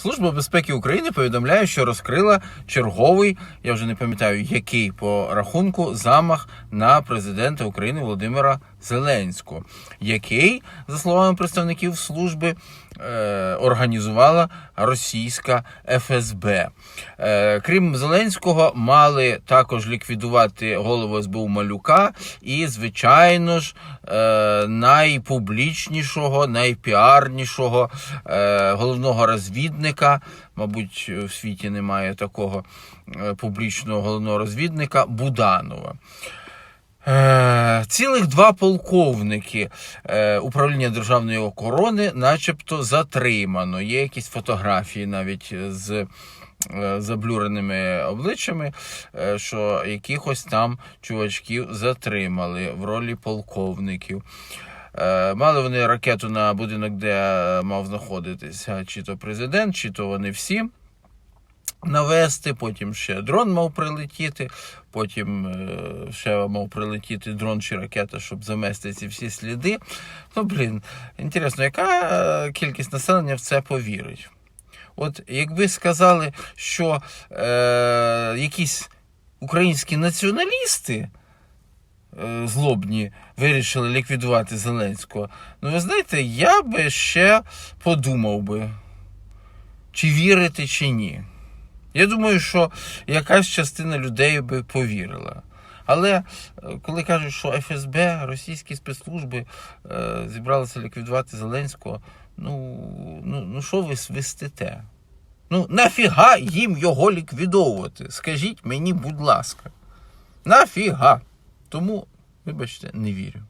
Служба безпеки України повідомляє, що розкрила черговий, я вже не пам'ятаю, який по рахунку замах на президента України Володимира Зеленського, який, за словами представників служби, е, організувала російська ФСБ. Е, крім Зеленського, мали також ліквідувати голову СБУ Малюка і, звичайно ж, е, найпублічнішого, найпіарнішого головного розвідника. Мабуть, в світі немає такого публічного головного розвідника Буданова. Е, Цілих два полковники е, управління державної охорони, начебто, затримано. Є якісь фотографії навіть з е, заблюреними обличчями, що якихось там чувачків затримали в ролі полковників. Мали вони ракету на будинок, де мав знаходитися чи то президент, чи то вони всі навести, потім ще дрон мав прилетіти, потім е, ще мав прилетіти дрон чи ракета, щоб замести ці всі сліди. Ну, блін, інтересно, яка е, кількість населення в це повірить? От якби сказали, що е, якісь українські націоналісти е, злобні вирішили ліквідувати Зеленського, ну ви знаєте, я би ще подумав би, чи вірити, чи ні. Я думаю, що якась частина людей би повірила. Але е, коли кажуть, що ФСБ, російські спецслужби е, зібралися ліквідувати Зеленського, ну, ну, ну що ви свистите? Ну, нафіга їм його ліквідовувати? Скажіть мені, будь ласка. Нафіга? Тому, вибачте, не вірю.